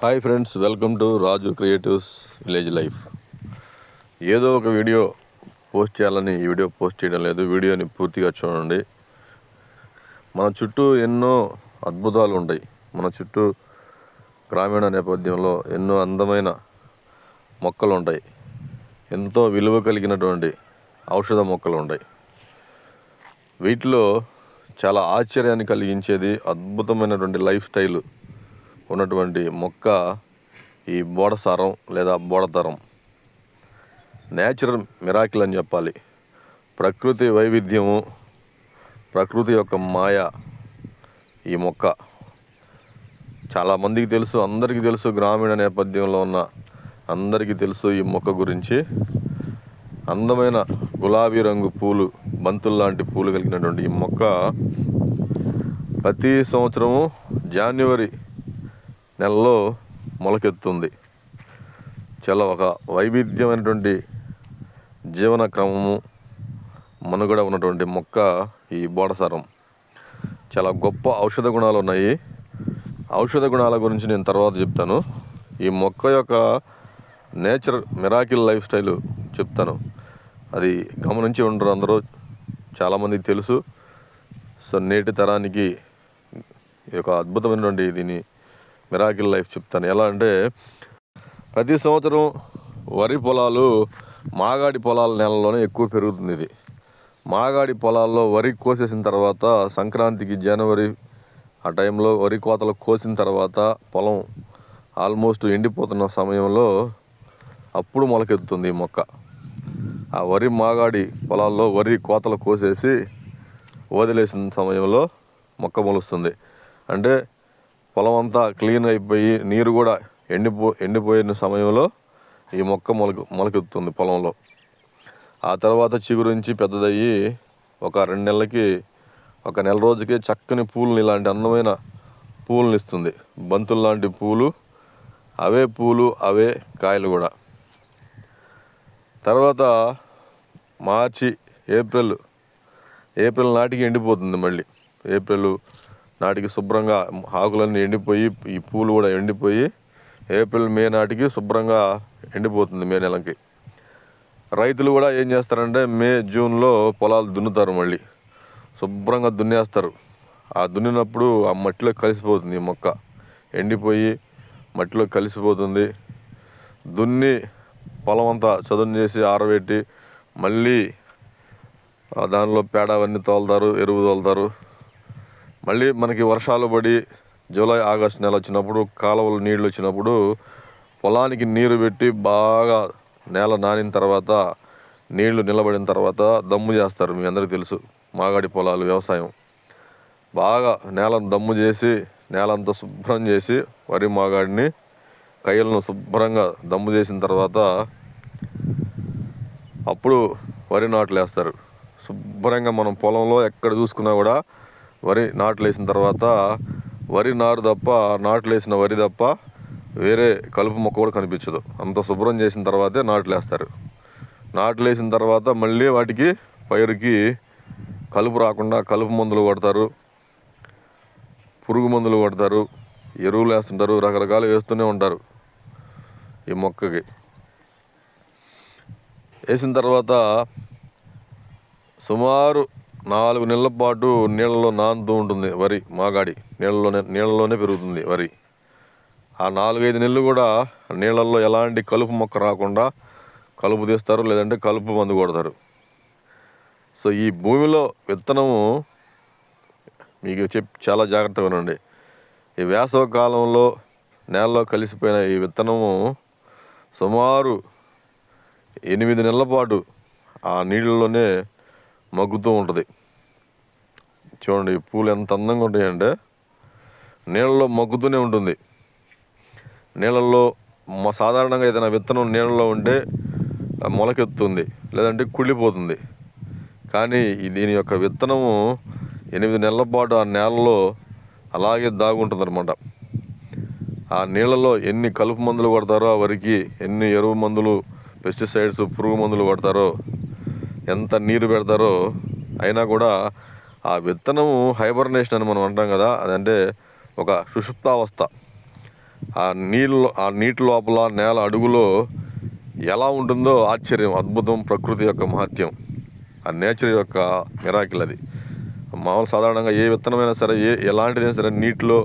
Hi friends welcome to Raju creatives village life ఏదో ఒక video post చేయాలని ఈ వీడియో పోస్ట్ చేయడం లేదు. వీడియోని పూర్తిగా చూడండి. మన చుట్టూ ఎన్నో అద్భుతాలు ఉంటాయి. మన చుట్టూ గ్రామీణ నేపథ్యంలో ఎన్నో అందమైన మొక్కలు ఉంటాయి. ఎంతో విలువ కలిగినటువంటి ఔషధ మొక్కలు ఉంటాయి. వీటిలో చాలా ఆశ్చర్యాన్ని కలిగించేది అద్భుతమైనటువంటి లైఫ్ స్టైల్ ఉన్నటువంటి మొక్క ఈ బోడసారం లేదా బోడతరం. నేచురల్ మిరాకిల్ అని చెప్పాలి. ప్రకృతి వైవిధ్యము ప్రకృతి యొక్క మాయ ఈ మొక్క. చాలామందికి తెలుసు అందరికీ తెలుసు గ్రామీణ నేపథ్యంలో ఉన్న అందరికీ తెలుసు ఈ మొక్క గురించి. అందమైన గులాబీ రంగు పూలు బంతులు లాంటి పూలు కలిగినటువంటి ఈ మొక్క ప్రతి సంవత్సరము జనవరి నెలలో మొలకెత్తుంది. చాలా ఒక వైవిధ్యమైనటువంటి జీవన క్రమము మనుగడ ఉన్నటువంటి మొక్క ఈ బోడసారం. చాలా గొప్ప ఔషధ గుణాలు ఉన్నాయి. ఔషధ గుణాల గురించి నేను తర్వాత చెప్తాను. ఈ మొక్క యొక్క నేచర్ మిరాకిల్ లైఫ్ స్టైల్ చెప్తాను. అది గమనించి ఉండరు అందరూ చాలామందికి తెలుసు. సో నేటి తరానికి ఈ యొక్క అద్భుతమైనటువంటి దీని మిరాకిల్ లైఫ్ చెప్తాను. ఎలా అంటే ప్రతి సంవత్సరం వరి పొలాలు మాగాడి పొలాల నెలలోనే ఎక్కువ పెరుగుతుంది ఇది. మాగాడి పొలాల్లో వరి కోసేసిన తర్వాత సంక్రాంతికి జనవరి ఆ టైంలో వరి కోతలు కోసిన తర్వాత పొలం ఆల్మోస్ట్ ఎండిపోతున్న సమయంలో అప్పుడు మొలకెత్తుతుంది ఈ మొక్క. ఆ వరి మాగాడి పొలాల్లో వరి కోతలు కోసేసి వదిలేసిన సమయంలో మొక్క మొలుస్తుంది. అంటే పొలం అంతా క్లీన్ అయిపోయి నీరు కూడా ఎండిపో ఎండిపోయిన సమయంలో ఈ మొక్క మొలక మొలకెత్తుతుంది పొలంలో. ఆ తర్వాత చిగురించి పెద్దదయ్యి ఒక రెండు నెలలకి ఒక నెల రోజుకి చక్కని పూలను ఇలాంటి అందమైన పూలను ఇస్తుంది. బంతులు లాంటి పూలు అవే పూలు అవే కాయలు కూడా. తర్వాత మార్చి ఏప్రిల్ ఏప్రిల్ నాటికి ఎండిపోతుంది మళ్ళీ. ఏప్రిల్ నాటికి శుభ్రంగా ఆకులన్నీ ఎండిపోయి ఈ పూలు కూడా ఎండిపోయి ఏప్రిల్ మే నాటికి శుభ్రంగా ఎండిపోతుంది మే నెలకి. రైతులు కూడా ఏం చేస్తారంటే మే జూన్లో పొలాలు దున్నుతారు మళ్ళీ. శుభ్రంగా దున్నేస్తారు. ఆ దున్నినప్పుడు ఆ మట్టిలో కలిసిపోతుంది ఈ మొక్క. ఎండిపోయి మట్టిలో కలిసిపోతుంది. దున్ని పొలం అంతా చదును చేసి ఆరబెట్టి మళ్ళీ దానిలో పేడ అవన్నీ తోలుతారు ఎరువు తోలుతారు. మళ్ళీ మనకి వర్షాలు పడి జూలై ఆగస్ట్ నెల వచ్చినప్పుడు కాలువలు నీళ్ళు వచ్చినప్పుడు పొలానికి నీరు పెట్టి బాగా నేల నానిన తర్వాత నీళ్ళు నిలబడిన తర్వాత దమ్ము చేస్తారు. మీ అందరికీ తెలుసు మాగాడి పొలాలు వ్యవసాయం. బాగా నేలను దమ్ము చేసి నేలంతా శుభ్రం చేసి వరి మాగాడిని కయ్యలను శుభ్రంగా దమ్ము చేసిన తర్వాత అప్పుడు వరి నాట్లు వేస్తారు. శుభ్రంగా మనం పొలంలో ఎక్కడ చూసుకున్నా కూడా వరి నాట్లు వేసిన తర్వాత వరి నారు తప్ప నాట్లు వేసిన వరి తప్ప వేరే కలుపు మొక్క కూడా కనిపించదు. అంత శుభ్రం చేసిన తర్వాతే నాట్లు వేస్తారు. నాట్లు వేసిన తర్వాత మళ్ళీ వాటికి పైరుకి కలుపు రాకుండా కలుపు మందులు కొడతారు పురుగు మందులు కొడతారు ఎరువులు వేస్తుంటారు. రకరకాలు వేస్తూనే ఉంటారు ఈ మొక్కకి. వేసిన తర్వాత సుమారు నాలుగు నెలల పాటు నీళ్ళలో నానుతూ ఉంటుంది వరి మాగాడి. నీళ్ళలోనే నీళ్ళలోనే పెరుగుతుంది వరి. ఆ నాలుగైదు నెలలు కూడా నీళ్ళల్లో ఎలాంటి కలుపు మొక్క రాకుండా కలుపు తీస్తారు లేదంటే కలుపు మందు కొడతారు. సో ఈ భూమిలో విత్తనము మీకు చెప్ చాలా జాగ్రత్తగా ఉండండి ఈ వేసవ కాలంలో నేలలో కలిసిపోయిన ఈ విత్తనము సుమారు ఎనిమిది నెలల పాటు ఆ నీళ్ళలోనే మగ్గుతూ ఉంటుంది. చూడండి ఈ పూలు ఎంత అందంగా ఉంటాయంటే నీళ్ళలో మగ్గుతూనే ఉంటుంది. నీళ్ళల్లో మా సాధారణంగా ఏదైనా విత్తనం నీళ్ళలో ఉంటే మొలకెత్తుంది మొలకెత్తుతుంది లేదంటే కుళ్ళిపోతుంది. కానీ దీని యొక్క విత్తనము ఎనిమిది నెలల పాటు ఆ నేలలో అలాగే దాగుంటుంది అనమాట ఆ నీళ్ళలో ఎన్ని కలుపు మందులు కొడతారో ఆ వరికి ఎన్ని ఎరువు మందులు పెస్టిసైడ్స్ పురుగు మందులు కొడతారో ఎంత నీరు పెడతారో అయినా కూడా ఆ విత్తనము హైబర్నేషన్ అని మనం అంటాం కదా అదంటే ఒక సుషుప్తావస్థ. ఆ నీళ్ళు ఆ నీటి లోపల నేల అడుగులో ఎలా ఉంటుందో ఆశ్చర్యం అద్భుతం ప్రకృతి యొక్క మహత్యం. ఆ నేచర్ యొక్క మిరాకిల్ అది. మామూలు సాధారణంగా ఏ విత్తనమైనా సరే ఏ ఎలాంటిదైనా సరే నీటిలో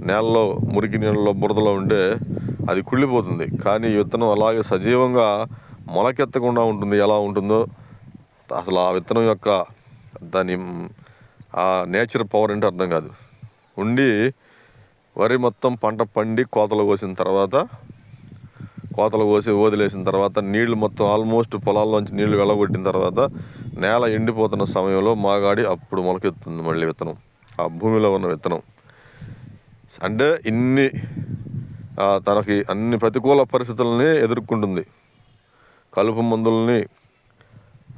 నేలలో మురికి నీళ్ళలో బురదలో ఉంటే అది కుళ్ళిపోతుంది. కానీ విత్తనం అలాగే సజీవంగా మొలకెత్తకుండా ఉంటుంది. ఎలా ఉంటుందో అసలు ఆ విత్తనం యొక్క దాని ఆ నేచర్ పవర్ అంటే అర్థం కాదు. ఉండి వరి మొత్తం పంట పండి కోతలు కోసిన తర్వాత కోతలు కోసి వదిలేసిన తర్వాత నీళ్ళు మొత్తం ఆల్మోస్ట్ పొలాల్లోంచి నీళ్ళు వెళ్ళగొట్టిన తర్వాత నేల ఎండిపోతున్న సమయంలో మాగాడి అప్పుడు మొలకెత్తుంది మళ్ళీ విత్తనం. ఆ భూమిలో ఉన్న విత్తనం. అంటే ఇన్ని తనకి అన్ని ప్రతికూల పరిస్థితులని ఎదుర్కొంటుంది. కలుపు మందుల్ని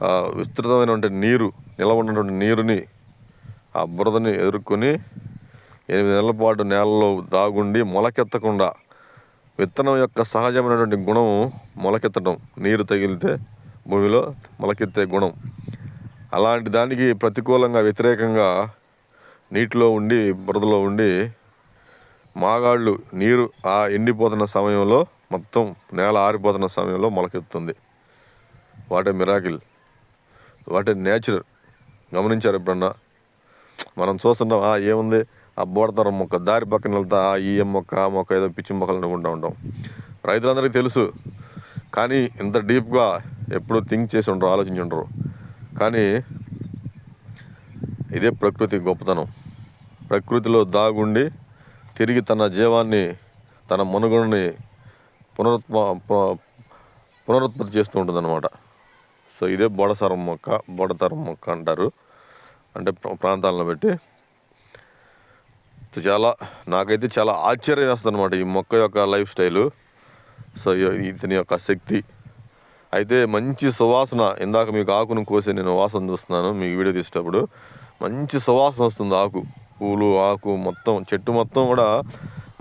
విస్తృతమైనటువంటి నీరు నిలవ ఉన్నటువంటి నీరుని ఆ బురదని ఎదుర్కొని ఎనిమిది నెలల పాటు నేలలో దాగుండి మొలకెత్తకుండా విత్తనం యొక్క సహజమైనటువంటి గుణం మొలకెత్తడం నీరు తగిలితే భూమిలో మొలకెత్తే గుణం. అలాంటి దానికి ప్రతికూలంగా వ్యతిరేకంగా నీటిలో ఉండి బురదలో ఉండి మాగాళ్ళు నీరు ఆ ఎండిపోతున్న సమయంలో మొత్తం నేల ఆరిపోతున్న సమయంలో మొలకెత్తుంది. What a miracle. వాటి నేచర్ గమనించారు ఎప్పుడన్నా? మనం చూస్తున్నాం ఆ ఏముంది? ఆ బోడతరం మొక్క దారి పక్కన వెళ్తా ఆ ఈ మొక్క ఆ మొక్క ఏదో పిచ్చి మొక్కలు అనుకుంటూ ఉంటాం. రైతులందరికీ తెలుసు. కానీ ఇంత డీప్గా ఎప్పుడు థింక్ చేసి ఉండరు ఆలోచించి ఉండరు. కానీ ఇదే ప్రకృతి గొప్పతనం. ప్రకృతిలో దాగుండి తిరిగి తన జీవాన్ని తన మనుగడని పునరుత్మ పునరుత్పత్తి చేస్తూ ఉంటుంది సో ఇదే బోడసారం మొక్క బోడతరం మొక్క అంటారు. అంటే ప్రాంతాలను బట్టి. చాలా నాకైతే చాలా ఆశ్చర్యం వేస్తుంది అనమాట ఈ మొక్క యొక్క లైఫ్ స్టైలు. సో ఇతని యొక్క శక్తి. అయితే మంచి సువాసన ఇందాక మీకు ఆకును కోసి నేను వాసన చూస్తున్నాను మీకు వీడియో తీసేటప్పుడు. మంచి సువాసన వస్తుంది ఆకు పూలు ఆకు మొత్తం చెట్టు మొత్తం కూడా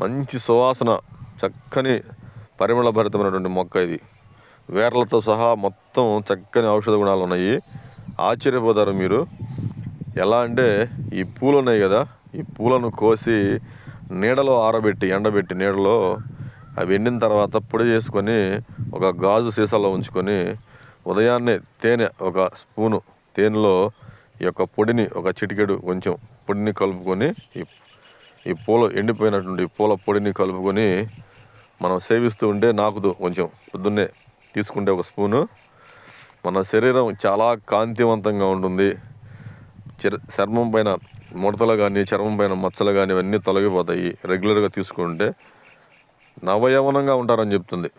మంచి సువాసన చక్కని పరిమళభరితమైనటువంటి మొక్క ఇది. వేర్లతో సహా మొత్తం మొత్తం చక్కని ఔషధ గుణాలు ఉన్నాయి. ఆశ్చర్యపోతారు మీరు. ఎలా అంటే ఈ పూలు ఉన్నాయి కదా ఈ పూలను కోసి నీడలో ఆరబెట్టి ఎండబెట్టి నీడలో అవి ఎండిన తర్వాత పొడి చేసుకొని ఒక గాజు సీసాలో ఉంచుకొని ఉదయాన్నే తేనె ఒక స్పూను తేనెలో ఈ యొక్క పొడిని ఒక చిటికెడు కొంచెం పొడిని కలుపుకొని ఈ ఈ పూల ఎండిపోయినటువంటి పూల పొడిని కలుపుకొని మనం సేవిస్తూ ఉంటే నాకుదు కొంచెం. పొద్దున్నే తీసుకుంటే ఒక స్పూను. మన శరీరం చాలా కాంతివంతంగా ఉంటుంది. చర్ చర్మం పైన ముడతలు కానీ చర్మం పైన మచ్చలు కానీ ఇవన్నీ తొలగిపోతాయి. రెగ్యులర్గా తీసుకుంటే నవయవనంగా ఉంటారని చెప్తుంది.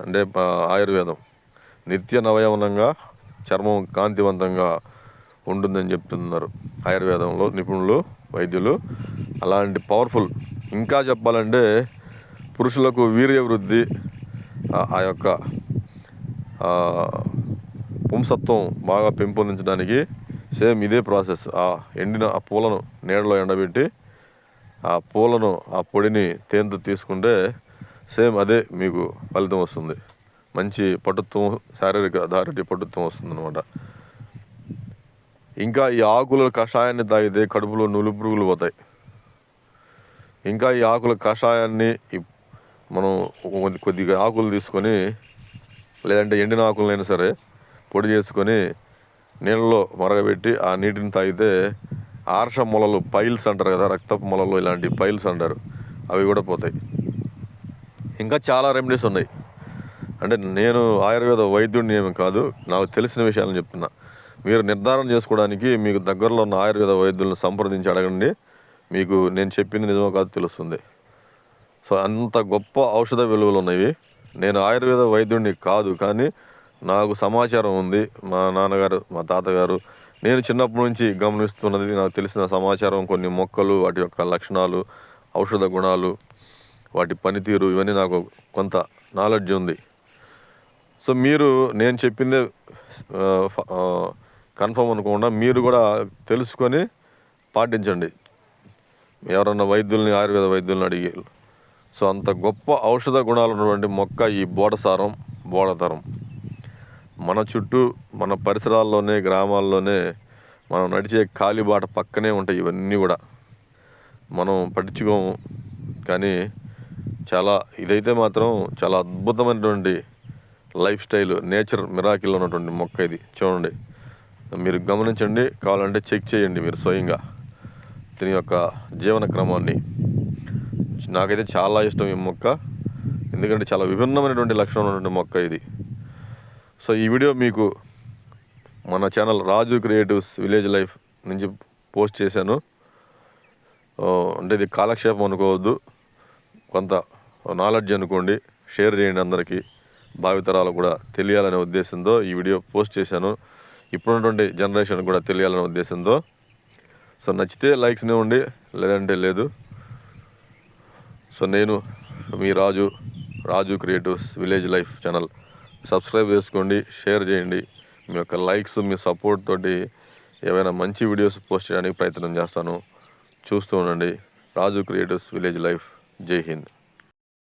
అంటే ఆయుర్వేదం. నిత్య నవయవనంగా చర్మం కాంతివంతంగా ఉంటుందని చెప్తున్నారు ఆయుర్వేదంలో నిపుణులు వైద్యులు. అలాంటి పవర్ఫుల్. ఇంకా చెప్పాలంటే పురుషులకు వీర్య వృద్ధి ఆ- యొక్క పుంసత్వం బాగా పెంపొందించడానికి సేమ్ ఇదే ప్రాసెస్. ఆ ఎండిన ఆ పూలను నీడలో ఎండబెట్టి ఆ పూలను ఆ పొడిని తేనెతో తీసుకుంటే సేమ్ అదే మీకు ఫలితం వస్తుంది. మంచి పటుత్వం శారీరక దారిటీ పటుత్వం వస్తుంది అనమాట ఇంకా ఈ ఆకుల కషాయాన్ని తాగితే కడుపులో నులు పురుగులు పోతాయి. ఇంకా ఈ ఆకుల కషాయాన్ని మనం కొద్ది- కొద్దిగా ఆకులు తీసుకొని లేదంటే ఎండిన ఆకులైనా సరే పొడి చేసుకొని నీళ్ళలో మరగబెట్టి ఆ నీటిని తాగితే ఆర్ష మొలలు పైల్స్ అంటారు కదా రక్తపు మొలలు ఇలాంటి పైల్స్ అంటారు. అవి కూడా పోతాయి. ఇంకా చాలా రెమెడీస్ ఉన్నాయి. అంటే నేను ఆయుర్వేద వైద్యుడిని ఏమి కాదు నాకు తెలిసిన విషయాలను చెప్తున్నా. మీరు నిర్ధారణ చేసుకోవడానికి మీకు దగ్గరలో ఉన్న ఆయుర్వేద వైద్యులను సంప్రదించి అడగండి. మీకు నేను చెప్పింది నిజమో కాదు తెలుస్తుంది. సో అంత గొప్ప ఔషధ విలువలు ఉన్నవి. నేను ఆయుర్వేద వైద్యుడిని కాదు కానీ నాకు సమాచారం ఉంది. మా నాన్నగారు మా తాతగారు. నేను చిన్నప్పటి నుంచి గమనిస్తున్నది నాకు తెలిసిన సమాచారం కొన్ని మొక్కలు వాటి యొక్క లక్షణాలు ఔషధ గుణాలు వాటి పనితీరు ఇవన్నీ నాకు కొంత నాలెడ్జ్ ఉంది. సో మీరు నేను చెప్పిందే కన్ఫర్మ్ అనుకోకుండా మీరు కూడా తెలుసుకొని పాటించండి. ఎవరన్నా వైద్యుల్ని ఆయుర్వేద వైద్యుల్ని అడిగి. సో అంత గొప్ప ఔషధ గుణాలు ఉన్నటువంటి మొక్క ఈ బోడసారం బోడతరం. మన చుట్టూ మన పరిసరాల్లోనే గ్రామాల్లోనే మనం నడిచే కాలిబాట పక్కనే ఉంటాయి ఇవన్నీ కూడా. మనం పట్టించుకోము. కానీ చాలా ఇదైతే మాత్రం చాలా అద్భుతమైనటువంటి లైఫ్ స్టైల్ నేచర్ మిరాకిల్ ఉన్నటువంటి మొక్క ఇది. చూడండి. మీరు గమనించండి కావాలంటే చెక్ చేయండి మీరు స్వయంగా. దీని యొక్క జీవన క్రమాన్ని. నాకైతే చాలా ఇష్టం ఈ మొక్క. ఎందుకంటే చాలా విభిన్నమైనటువంటి లక్షణం ఉన్నటువంటి మొక్క ఇది. సో ఈ వీడియో మీకు మన channel Raju creatives village life నుంచి పోస్ట్ చేశాను. అంటే ఇది కాలక్షేపం అనుకోవద్దు. కొంత నాలెడ్జ్ అనుకోండి. షేర్ చేయండి అందరికీ. భావితరాలు కూడా తెలియాలనే ఉద్దేశంతో ఈ వీడియో పోస్ట్ చేశాను. ఇప్పుడున్నటువంటి జనరేషన్ కూడా తెలియాలనే ఉద్దేశంతో. సో నచ్చితే లైక్స్ ఇవ్వండి లేదంటే లేదు. సో నేను మీ Raju Raju creatives village life channel subscribe చేసుకోండి షేర్ చేయండి. మీ యొక్క లైక్స్ మీ సపోర్ట్ తోటి ఏవైనా మంచి వీడియోస్ పోస్ట్ చేయడానికి ప్రయత్నం చేస్తాను. చూస్తూ ఉండండి. రాజు క్రియేటివ్స్ విలేజ్ లైఫ్ జై హింద్.